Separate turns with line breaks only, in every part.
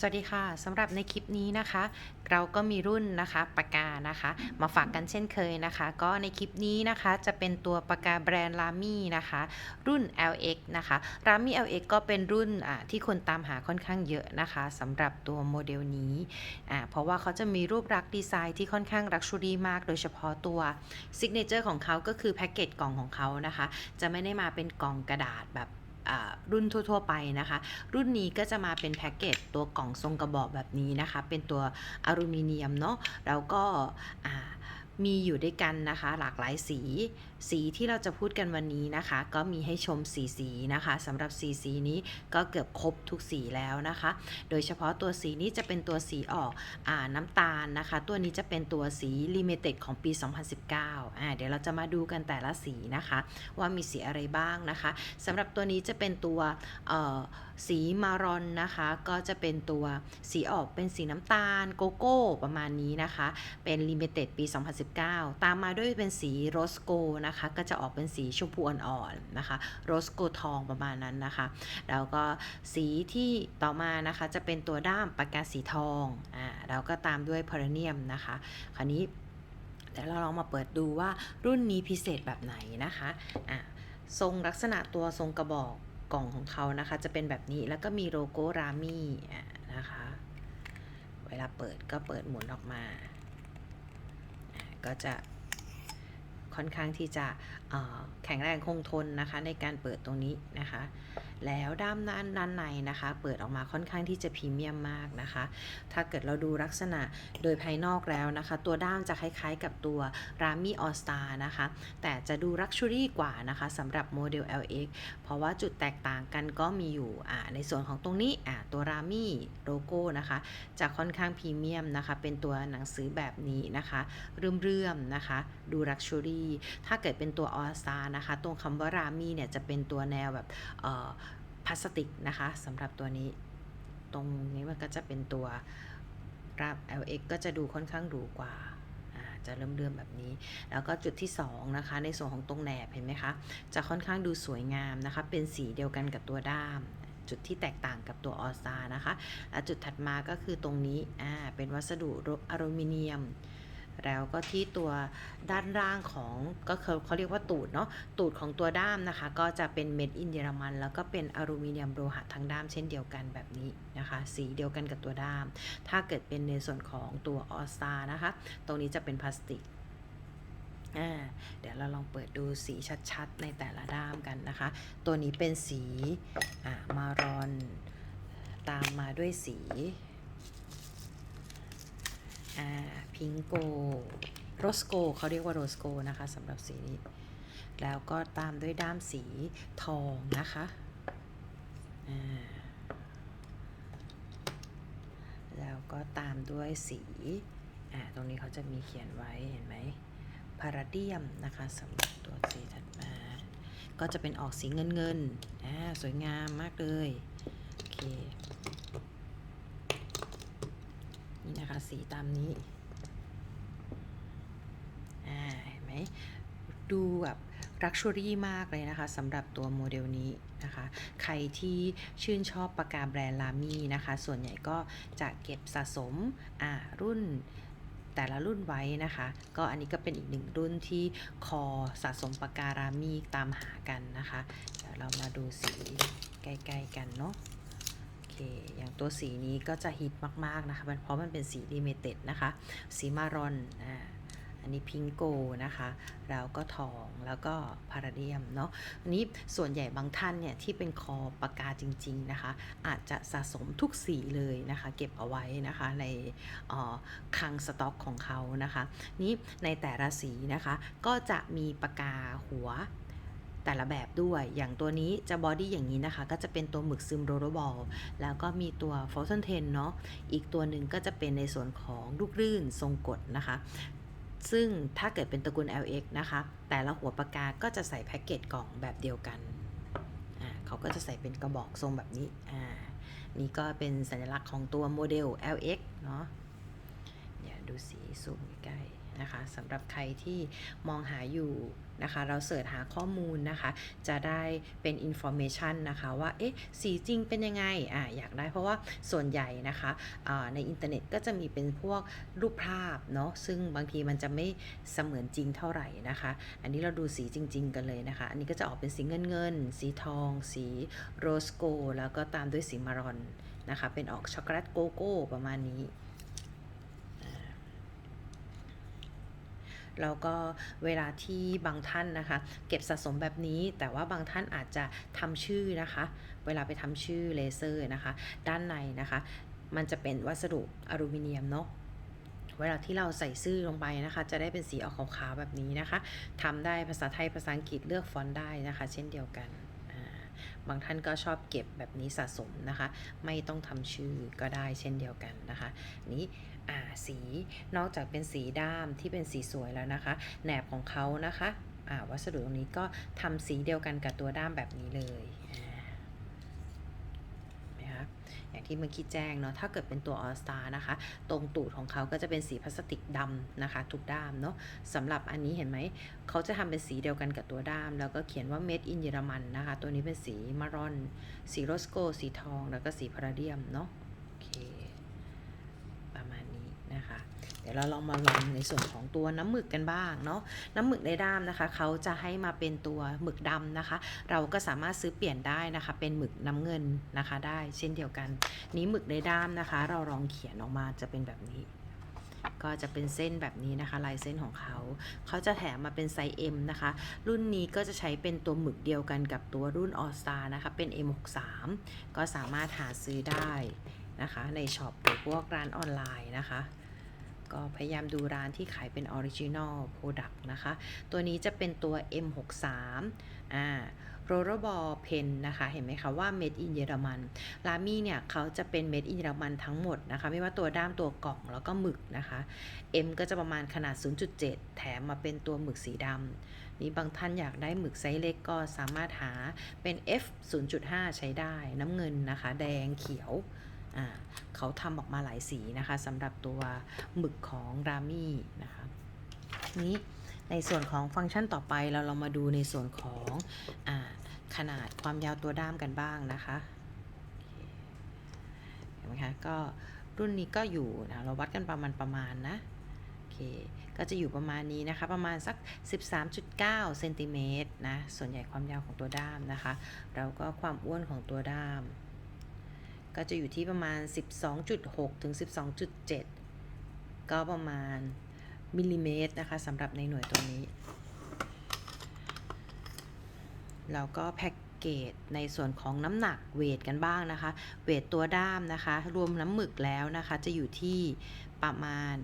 สวัสดีค่ะสำหรับในคลิปนี้นะคะ เราก็มีรุ่นนะคะปากกานะคะ มาฝากกันเช่นเคยนะคะ ก็ในคลิปนี้นะคะจะเป็นตัวปากกาแบรนด์ลามี่นะคะ รุ่น LX นะคะลามี่ LX ก็เป็นรุ่นอ่าที่คนตามหาค่อนข้างเยอะนะคะสำหรับตัวโมเดลนี้อ่าเพราะว่าเขาจะมีรูปลักษณ์ดีไซน์ที่ค่อนข้างลักชัวรี่มาก โดยเฉพาะตัวซิกเนเจอร์ของเขาก็คือแพ็กเกจกล่องของเขานะคะ จะไม่ได้มาเป็นกล่องกระดาษแบบ รุ่นทั่ว ๆ ไปนะคะ รุ่นนี้ก็จะมาเป็นแพ็กเกจตัวกล่องทรงกระบอกแบบนี้นะคะ เป็นตัวอลูมิเนียมเนาะแล้วก็มีอยู่ด้วยกันนะคะ หลากหลายสีสีที่เราจะพูดกันวันนี้นะคะ ก็มีให้ชมสีสีนะคะสำหรับสีสีนี้ก็เกือบครบทุกสีแล้วนะคะ โดยเฉพาะตัวสีนี้จะเป็นตัวสีออกอน้ำตาลนะคะ ตัวนี้จะเป็นตัวสี Limited ของปี 2019อ่าเดี๋ยวเราจะมาดูกันแต่ละสีนะคะ ว่ามีสีอะไรบ้างนะคะสำหรับตัวนี้จะเป็นตัวสีมารอนนะคะ ก็จะเป็นตัวสีออกเป็นสีน้ำตาลโกโก้ประมาณนี้นะคะ เป็น Limited ปี 2019 ตามมาด้วยเป็นสีโรสโกนะคะ ก็จะออกเป็นสีชมพูอ่อนๆนะคะ โรสโกทองประมาณนั้นนะคะ แล้วก็สีที่ต่อมานะคะจะเป็นตัวด้ามปากกาสีทอง อ่าแล้วก็ตามด้วยพาราเนียมนะคะ คราวนี้เดี๋ยวเราลองมาเปิดดูว่ารุ่นนี้พิเศษแบบไหนนะคะ อ่าทรงลักษณะตัวทรงกระบอกกล่องของเขานะคะ จะเป็นแบบนี้แล้วก็มีโลโก้รามี่อะนะคะ เวลาเปิดก็เปิดหมุนออกมา ก็จะ ค่อนข้างที่จะแข็งแรงคงทนนะคะในการเปิดตรงนี้นะคะ แล้วด้านด้านด้านในนะคะ เปิดออกมาค่อนข้างที่จะพรีเมียมมากนะคะ ถ้าเกิดเราดูลักษณะโดยภายนอกแล้วนะคะ ตัวด้ามจะคล้ายๆกับตัวรามี่ออสตานะคะ แต่จะดูลักชัวรี่กว่านะคะสำหรับโมเดล LX เพราะว่าจุดแตกต่างกันก็มีอยู่ในส่วนของตรงนี้ตัวรามี่โลโก้นะคะจะค่อนข้างพรีเมียมนะคะ เป็นตัวหนังสือแบบนี้นะคะ เรื่อมๆนะคะ ดูลักชัวรี่ถ้าเกิดเป็นตัวออสตานะคะ ตรงคำว่ารามีเนี่ยจะเป็นตัวแนวแบบพลาสติกนะคะสำหรับตัวนี้ ตรงนี้มันก็จะเป็นตัวรับ LX ก็จะดูค่อนข้างหรูกว่าอ่าจะเริ่มแบบนี้ แล้วก็จุดที่2นะคะ ในส่วนของตรงแหนบเห็นไหมคะ จะค่อนข้างดูสวยงามนะคะ เป็นสีเดียวกันกับตัวด้าม จุดที่แตกต่างกับตัวออสตานะคะ และจุดถัดมาก็คือตรงนี้ อ่า เป็นวัสดุอลูมิเนียม แล้วก็ที่ตัวด้านล่างของก็คือเขาเรียกว่าตูดเนาะตูดของตัวด้ามนะคะ ก็จะเป็นเม็ดอินเยอรมัน แล้วก็เป็นอลูมิเนียมโลหะทั้งด้ามเช่นเดียวกันแบบนี้นะคะ สีเดียวกันกับตัวด้าม ถ้าเกิดเป็นในส่วนของตัวออสตานะคะ ตรงนี้จะเป็นพลาสติกอ่าเดี๋ยวเราลองเปิดดูสีชัดๆ ในแต่ละด้ามกันนะคะ ตัวนี้เป็นสีอ่ามารอน ตามมาด้วยสี อ่าพิงโกโรสโกเขาเรียกว่าโรสโกนะคะสำหรับสีนี้ แล้วก็ตามด้วยด้ามสีทองนะคะอ่าแล้วก็ตามด้วยสีอ่าตรงนี้เขาจะมีเขียนไว้เห็นไหมพาราเดียมนะคะสำหรับตัวสีถัดมา ก็จะเป็นออกสีเงินเงินอ่าสวยงามมากเลย โอเค นี่นะคะสีตามนี้อ่าเห็นไหมดูแบบรักชัวรี่มากเลยนะคะสำหรับตัวโมเดลนี้นะคะ ใครที่ชื่นชอบปากกาแบรนด์ลามี่นะคะ ส่วนใหญ่ก็จะเก็บสะสมอ่ารุ่นแต่ละรุ่นไว้นะคะ ก็อันนี้ก็เป็นอีกหนึ่งรุ่นที่คอสะสมปากการามีตามหากันนะคะ เดี๋ยวเรามาดูสีใกล้ ๆ กันเนาะ อเคอย่างตัวสีนี้ก็จะฮิตมาก ๆ นะคะมันเพราะมันเป็นสีลิมิเต็ดนะคะ สีมารอนอ่าอันนี้พิงโกนะคะแล้วก็ทองแล้วก็พาราเดียมเนาะอันนี้ส่วนใหญ่บางท่านเนี่ยที่เป็นคอปากกาจริง ๆนะคะ อาจจะสะสมทุกสีเลยนะคะ เก็บเอาไว้นะคะในออคลังสต็อกของเขานะคะ นี้ในแต่ละสีนะคะก็จะมีปากกาหัว แต่ละแบบด้วย อย่างตัวนี้จะบอดี้อย่างนี้นะคะ ก็จะเป็นตัวหมึกซึมโรโรบอล แล้วก็มีตัวฟอ s เ n นเทนเนาะ อีกตัวหนึ่งก็จะเป็นในส่วนของลูกรื่นทรงกดนะคะ ซึ่งถ้าเกิดเป็นตระกูล LX นะคะ แต่ละหัวปากกาก็จะใส่แพ็กเกจกล่องแบบเดียวกัน เขาก็จะใส่เป็นกระบอกทรงแบบนี้ อ่า นี่ก็เป็นสัญลักษณ์ของตัวโมเดล LX เนาะ เดี๋ยวดูสีซูมใกล้ๆ นะคะสำหรับใครที่มองหาอยู่นะคะเราเสิร์ชหาข้อมูลนะคะ จะได้เป็น information นะคะว่าเอ๊ะสีจริงเป็นยังไงอ่าอยากได้เพราะว่าส่วนใหญ่นะคะอ่าในอินเทอร์เน็ตก็จะมีเป็นพวกรูปภาพเนาะซึ่งบางทีมันจะไม่เสมือนจริงเท่าไหร่นะคะ อันนี้เราดูสีจริง ๆ กันเลยนะคะ อันนี้ก็จะออกเป็นสีเงินเงิน สีทอง สีโรสโก แล้วก็ตามด้วยสีมารอนนะคะ เป็นออกช็อกโกแลตโกโก้ประมาณนี้ แล้วก็เวลาที่บางท่านนะคะ เก็บสะสมแบบนี้ แต่ว่าบางท่านอาจจะทำชื่อนะคะ เวลาไปทำชื่อเลเซอร์นะคะ ด้านในนะคะ มันจะเป็นวัสดุอลูมิเนียมเนาะเวลาที่เราใส่ชื่อลงไปนะคะ จะได้เป็นสีออกขาวๆแบบนี้นะคะทำได้ภาษาไทยภาษาอังกฤษเลือกฟอนต์ได้นะคะ เช่นเดียวกันบางท่านก็ชอบเก็บแบบนี้สะสมนะคะ ไม่ต้องทำชื่อก็ได้เช่นเดียวกันนะคะ นี้ อ่าสี นอกจากเป็นสีด้ามที่เป็นสีสวยแล้วนะคะ แหนบของเขานะคะอ่าวัสดุตรงนี้ก็ทำสีเดียวกันกับตัวด้ามแบบนี้เลยอ่าเห็นไหมคะอย่างที่เมื่อกี้แจ้งเนาะถ้าเกิดเป็นตัว All Star นะคะ ตรงตูดของเขาก็จะเป็นสีพลาสติกดำนะคะทุกด้ามเนาะสำหรับอันนี้เห็นไหมเขาจะทำเป็นสีเดียวกันกับตัวด้าม แล้วก็เขียนว่า made in เยอรมันนะคะ ตัวนี้เป็นสีมารอน สีโรสโกสีทอง แล้วก็สีพาราเดียมเนาะโอเค นะคะ เดี๋ยวเราลองมาลองในส่วนของตัวน้ำหมึกกันบ้างเนาะน้ำหมึกในด้ามนะคะเขาจะให้มาเป็นตัวหมึกดำนะคะ เราก็สามารถซื้อเปลี่ยนได้นะคะ เป็นหมึกน้ำเงินนะคะได้เช่นเดียวกัน นี้หมึกในด้ามนะคะ เราลองเขียนออกมาจะเป็นแบบนี้ก็จะเป็นเส้นแบบนี้นะคะลายเส้นของเขา เขาจะแถมมาเป็นไซส์ M นะคะ รุ่นนี้ก็จะใช้เป็นตัวหมึกเดียวกันกับตัวรุ่น All Star นะคะ เป็น M63 ก็สามารถหาซื้อได้นะคะ ในช็อปหรือพวกร้านออนไลน์นะคะ ก็พยายามดูร้านที่ขายเป็น Original Product นะคะ ตัวนี้จะเป็นตัว M63 อ่า r o l l e r Ball Pen นะคะ เห็นไหมคะว่า Made in เยอรมัน ลามี่เนี่ยเขาจะเป็น Made in เยอรมันทั้งหมดนะคะ ไม่ว่าตัวด้ามตัวกล่องแล้วก็หมึกนะคะ M ก็จะประมาณขนาด 0.7 แถมมาเป็นตัวหมึกสีดำนี่บางท่านอยากได้หมึกไซส์เล็กก็สามารถหาเป็น F 0.5 ใช้ได้น้ำเงินนะคะ แดงเขียว เขาทำออกมาหลายสีนะคะสำหรับตัวหมึกของรามี่นะคะนี้ในส่วนของฟังก์ชันต่อไปเราเรามาดูในส่วนของอขนาดความยาวตัวด้ามกันบ้างนะคะเคเห็นไหมคะก็รุ่นนี้ก็อยู่นะเราวัดกันประมาณประมาณนะโอเคก็จะอยู่ประมาณนี้นะคะ ประมาณสัก 13.9เซนติเมตรนะส่วนใหญ่ความยาวของตัวด้ามนะคะแล้วก็ความอ้วนของตัวด้าม ก็จะอยู่ที่ประมาณ 12.6 ถึง 12.7 ก็ประมาณมิลลิเมตรนะคะสำหรับในหน่วยตัวนี้ แล้วก็แพ็กเกจในส่วนของน้ำหนักเวทกันบ้างนะคะ เวทตัวด้ามนะคะ รวมน้ำหมึกแล้วนะคะ จะอยู่ที่ประมาณ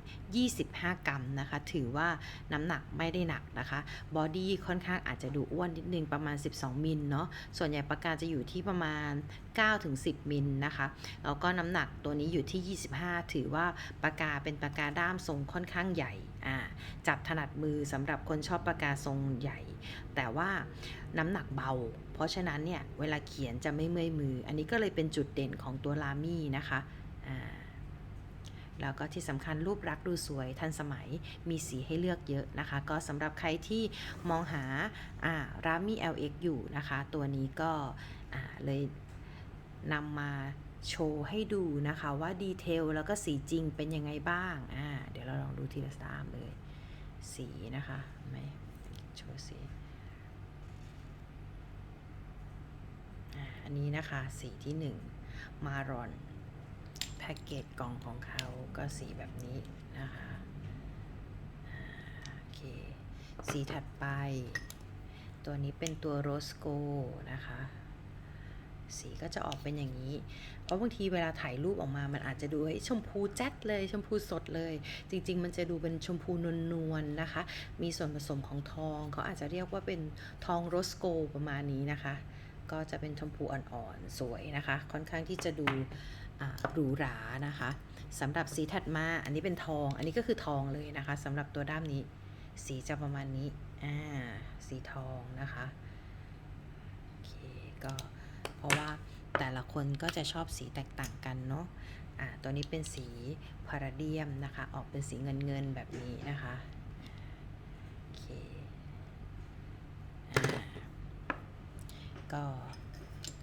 25 กรัมนะคะ ถือว่าน้ำหนักไม่ได้หนักนะคะ บอดี้ค่อนข้างอาจจะดูอ้วนนิดนึงประมาณ 12 มิลเนาะ ส่วนใหญ่ปากกาจะอยู่ที่ประมาณ 9-10 มิลนะคะ แล้วก็น้ำหนักตัวนี้อยู่ที่ 25 ถือว่าปากกาเป็นปากกาด้ามทรงค่อนข้างใหญ่จับถนัดมือสำหรับคนชอบปากกาทรงใหญ่ แต่ว่าน้ำหนักเบา เพราะฉะนั้นเนี่ย เวลาเขียนจะไม่เมื่อยมือ อันนี้ก็เลยเป็นจุดเด่นของตัวลามี่นะคะอ่า แล้วก็ที่สำคัญรูปลักษ์ดูสวยทันสมัยมีสีให้เลือกเยอะนะคะ ก็สำหรับใครที่มองหาอ่ารามี่ LX อยู่นะคะ ตัวนี้ก็เลยนำมาโชว์ให้ดูนะคะว่าดีเทลแล้วก็สีจริงเป็นยังไงบ้างอ่าเดี๋ยวเราลองดูทีละตามเลย สีนะคะไหมโชว์สีอันนี้นะคะสีที่หนึ่งมารอน แพ็กเกจกล่องของเขาก็สีแบบนี้นะคะโอเคสีถัดไป ตัวนี้เป็นตัวโรสโกนะคะสีก็จะออกเป็นอย่างนี้ เพราะบางทีเวลาถ่ายรูปออกมา มันอาจจะดูเฮ้ชมพูแจ๊ดเลย ชมพูสดเลย จริง ๆ มันจะดูเป็นชมพูนวลๆนะคะ มีส่วนผสมของทอง เขาอาจจะเรียกว่าเป็นทองโรสโกประมาณนี้นะคะ ก็จะเป็นชมพูอ่อนๆ สวยนะคะ ค่อนข้างที่จะดู หรูหรานะคะสำหรับสีถัดมาอันนี้เป็นทอง อันนี้ก็คือทองเลยนะคะสำหรับตัวด้ามนี้ สีจะประมาณนี้สีทองนะคะโอเคก็เพราะว่าแต่ละคนก็จะชอบสีแตกต่างกันเนาะอ่ตัวนี้เป็นสีพาราเดียมนะคะ ออกเป็นสีเงินเงินแบบนี้นะคะโอเคก็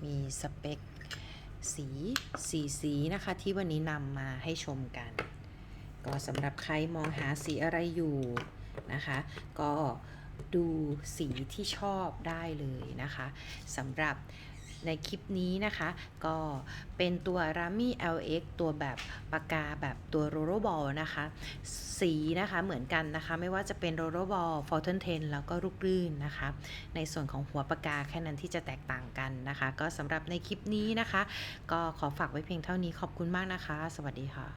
มีสเปค สีสีสีนะคะที่วันนี้นำมาให้ชมกัน ก็สำหรับใครมองหาสีอะไรอยู่นะคะ ก็ดูสีที่ชอบได้เลยนะคะสำหรับ ในคลิปนี้นะคะ ก็เป็นตัว Rami LX ตัวแบบปากกาแบบตัว r o l l e r Ball นะคะ สีนะคะเหมือนกันนะคะ ไม่ว่าจะเป็น r o l l e r Ball Fountain 10แล้วก็ลูกลื่นนะคะ ในส่วนของหัวปากกาแค่นั้นที่จะแตกต่างกันนะคะ ก็สำหรับในคลิปนี้นะคะ ก็ขอฝากไว้เพียงเท่านี้ขอบคุณมากนะคะ สวัสดีค่ะ